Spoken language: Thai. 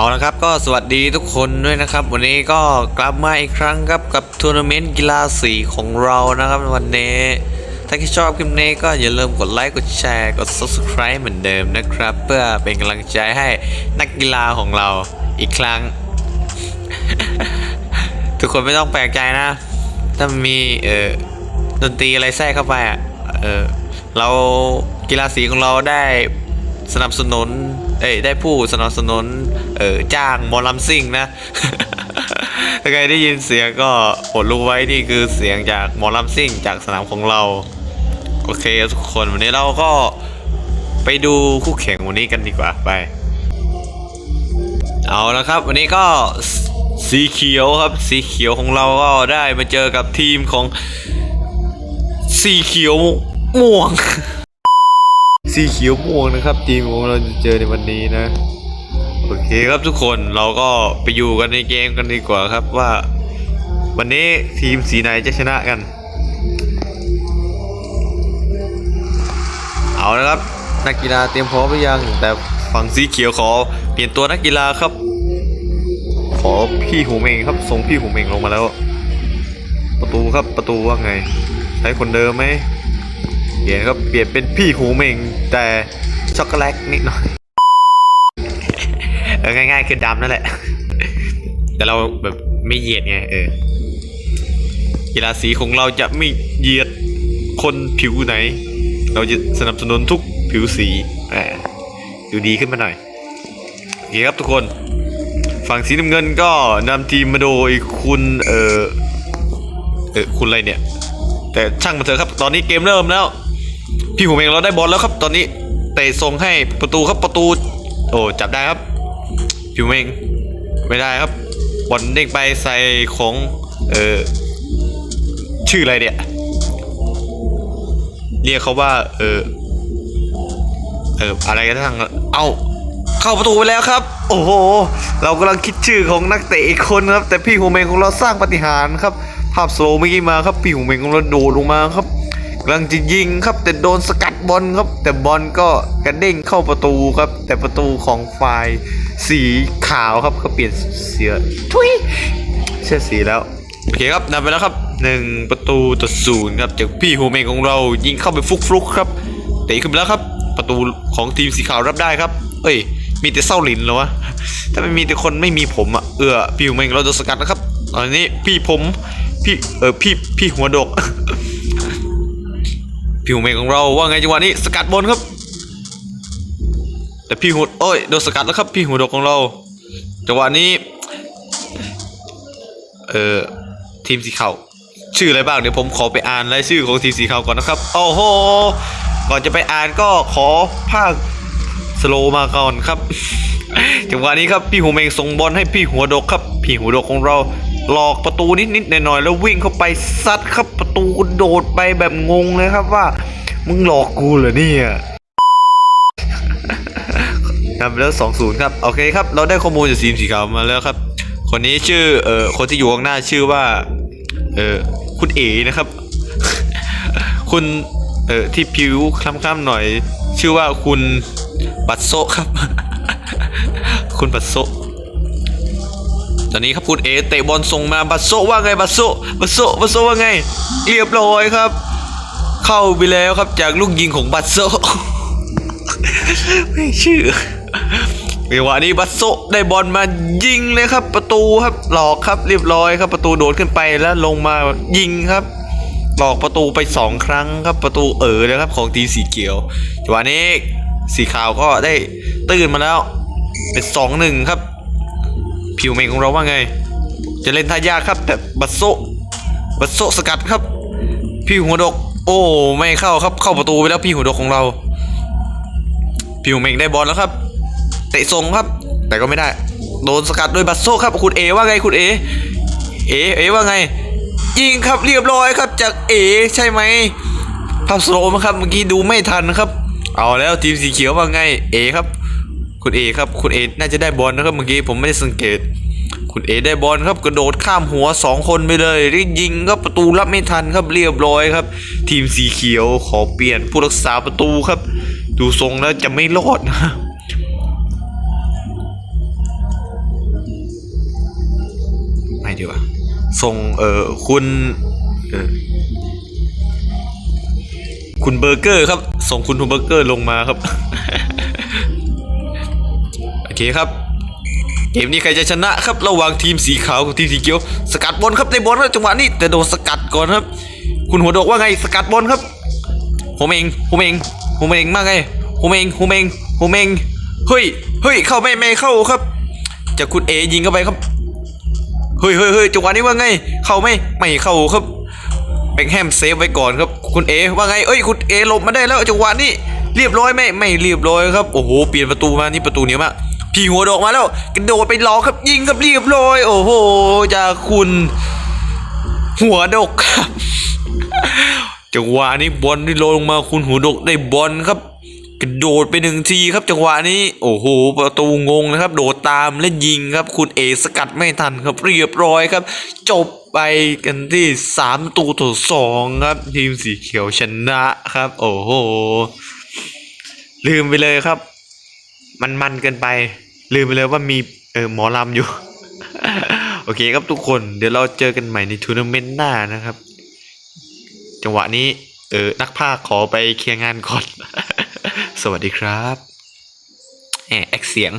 เอาละครับก็สวัสดีทุกคนด้วยนะครับ วันนี้ก็กลับมาอีกครั้งครับกับทัวร์นาเมนต์กีฬาสีของเรานะครับวันนี้ ถ้าใครชอบคลิปนี้ก็อย่าลืมกดไลค์กดแชร์กด subscribe เหมือนเดิมนะครับ เพื่อเป็นกำลังใจให้นักกีฬาของเราอีกครั้ง ทุกคนไม่ต้องแปลกใจนะ ถ้ามีเออดนตรีอะไรแทรกเข้าไปอะเออเรากีฬาสีของเราได้สนับสนุน เอ้ย ได้ผู้สนับสนุน เออจ้างมอลำซิ่งนะถ้าใครได้ยินเสียงก็อดรู้ไว้นี่คือเสียงจากมอลำซิ่งจากสนามของเรา โอเคทุกคนวันนี้เราก็ไปดูคู่แข่งวันนี้กันดีกว่าไป เอาละครับ วันนี้ก็สีเขียวครับ สีเขียวของเราก็ได้มาเจอกับทีมของ สีเขียวม่วง สีเขียวม่วงนะครับ ทีมของเราจะเจอในวันนี้นะ เคครับทุกคนเราก็ไปอยู่กันในเกมกันดีกว่าครับว่า วันนี้ทีมสีไหนจะชนะกัน เอาละครับ นักกีฬาเตรียมพร้อมหรือยัง แต่ฝั่งสีเขียวขอ เปลี่ยนตัวนักกีฬาครับ ขอพี่หูเมงครับส่งพี่หูเมงลงมาแล้ว ประตูครับประตูว่าไง ใช้คนเดิมไหมเปลี่ยนครับเปลี่ยนเป็นพี่หูเมงแต่ช็อกโกแลตนิดหน่อย เออง่ายๆคือดำนั่นแหละ แต่เราแบบไม่เหยียดไงเออกีฬาสีของเราจะไม่เหยียดคนผิวไหน เราจะสนับสนุนทุกผิวสีแหมดูดีขึ้นมาหน่อยโอเคครับทุกคน ฝั่งสีน้ำเงินก็นำทีมมาโดยคุณเออเออคุณอะไรเนี่ย แต่ช่างมันเถอะครับ ตอนนี้เกมเริ่มแล้ว พี่ผมเองเราได้บอลแล้วครับ ตอนนี้เตะส่งให้ประตูครับประตู โอ้จับได้ครับ พี่ผมงไม่ได้ครับบอลเด้งไปใส่ของเออชื่ออะไรเนี่ยเรียกเขาว่า เออเอออะไรกันทั้งเอาเข้าประตูไปแล้วครับ โอ้โห เรากำลังคิดชื่อของนักเตะอีกคนครับ แต่พี่หูเมงของเราสร้างปฏิหารครับ ภาพสโลว์เมื่อกี้มาครับ พี่หูเมงของเราโดดลงมาครับ กำลังจะยิงครับ แต่โดนสกัดบอลครับ แต่บอลก็กระเด้งเข้าประตูครับ แต่ประตูของฝ่ายสีขาวครับเขาเปลี่ยนเสียทุยเชื่อสีแล้วโอเคครับนำไปแล้วครับหนึ่งประตูต่อศูนย์ครับจากพี่โฮเมงของเรายิงเข้าไปฟลุกๆครับเตะขึ้นไปแล้วครับ ประตูของทีมสีขาวรับได้ครับ เอ้ย มีแต่เศร้าหลินเหรอวะถ้าไม่มีแต่คนไม่มีผมอะเออพี่โฮเมงเราโดนสกัดนะครับตอนนี้พี่ผมพี่เออพี่พี่หัวดก พี่โฮเมงของเราว่าไงจังหวะนี้สกัดบอลครับ แต่พี่หัวโอ้ยโดนสกัดแล้วครับ พี่หัวดกของเราจังหวะนี้เออทีมสีขาวชื่ออะไรบ้างเดี๋ยวผมขอไปอ่านรายชื่อของทีมสีขาวก่อนนะครับโอ้โหก่อนจะไปอ่านก็ขอภาคสโลมาก่อนครับจังหวะนี้ครับพี่หัวเมงส่งบอลให้พี่หัวดกครับ พี่หัวดกของเราหลอกประตูนิดๆหน่อยๆแล้ววิ่งเข้าไปซัดครับประตู โดดไปแบบงงเลยครับว่า มึงหลอกกูเหรอเนี่ยนำไปแล้ว2-0ครับโอเคครับ เราได้ข้อมูลจากทีมสีขาวมาแล้วครับ คนนี้ชื่อเอ่อคนที่อยู่ข้างหน้าชื่อว่า เอ่อคุณเอ๋นะครับ คุณเอ่อที่ผิวคล้ำๆหน่อย ชื่อว่าคุณบัตโซครับ คุณบัตโซ ตอนนี้ครับคุณเอเตะบอลส่งมาบัตโซว่าไงบัตโซบัตโซบัตโซว่าไง เรียบร้อยครับ เข้าไปแล้วครับจากลูกยิงของบัตโซไม่ชื่อจังหวะนี้บัสโซได้บอลมายิงเลยครับ ประตูครับหลอกครับเรียบร้อยครับ ประตูโดดขึ้นไปแล้วลงมายิงครับ หลอกประตูไปสองครั้งครับประตูเอ๋อเลยครับของทีมสีเขียวจังหวะนี้สีขาวก็ได้ตื่นมาแล้วเป็นสองหนึ่งครับ ผิวเมงของเราว่าไง จะเล่นท่ายากครับ แต่บัสโซบัสโซสกัดครับ พี่หัวดก โอ้ไม่เข้าครับ เข้าประตูไปแล้วพี่หัวดกของเรา ผิวเมงได้บอลแล้วครับ เตะทรงครับ แต่ก็ไม่ได้ โดนสกัดโดยบัตโซครับคุณเอว่าไงคุณเอเอเอว่าไง ยิงครับเรียบร้อยครับจากเอใช่ไหมภาพสโลมครับเมื่อกี้ดูไม่ทันครับ เอาแล้วทีมสีเขียวว่าไง เอครับ คุณเอครับคุณเอน่าจะได้บอลนะครับเมื่อกี้ผมไม่ได้สังเกต คุณเอได้บอลครับกระโดดข้ามหัวสองคนไปเลยรีบยิงครับประตูรับไม่ทันครับเรียบร้อยครับ ทีมสีเขียวขอเปลี่ยนผู้รักษาประตูครับ ดูทรงแล้วจะไม่รอดนะดีว่ะส่งเอ่อคุณเออคุณเบอร์เกอร์ครับ ส่งคุณเบอร์เกอร์ลงมาครับ เคครับ เกมนี้ใครจะชนะครับ ระหว่างทีมสีขาวกับทีมสีเขียว สกัดบอลครับในบอลครับจังหวะนี้แต่โดนสกัดก่อนครับ คุณหัวโดกว่าไงสกัดบอลครับผมเองผมเองผมเองมากไงผมเองผมเองผมเองเฮ้ยเฮ้ยเข้าไม่ไม่เข้าครับจากคุณเอยิงเข้าไปครับเฮ้ยเฮ้ยเฮ้ยจังหวะนี้ว่าไง เข้าไหมไม่เข้าครับแบงแฮมเซฟไว้ก่อนครับ คุณเอว่าไงเอ้ยคุณเอหลบมาได้แล้วจังหวะนี้เรียบร้อยไหมไม่เรียบร้อยครับโอ้โหเปลี่ยนประตูมานี่ประตูเหนี้ยมาก พี่หัวดอกมาแล้วกระโดดไปรอครับยิงครับเรียบร้อย โอ้โหจากคุณ หัวดกครับจังหวะนี้บอลที่ลงมาคุณหัวดกได้บอลครับ กระโดดไปหนึ่งทีครับ จังหวะนี้ โอ้โหประตูงงนะครับ โดดตามและยิงครับ คุณเอสกัดไม่ทันครับ เรียบร้อยครับ จบไปกันที่สามตูต่อสองครับ ทีมสีเขียวชนะครับ โอ้โหลืมไปเลยครับ มันมันเกินไป ลืมไปเลยว่ามีเออหมอลำอยู่ โอเคครับทุกคนเดี๋ยวเราเจอกันใหม่ในทัวร์นาเมนต์หน้านะครับ จังหวะนี้เออนักภาคขอไปเคลียร์งานก่อน สวัสดีครับแหมแอคเสียง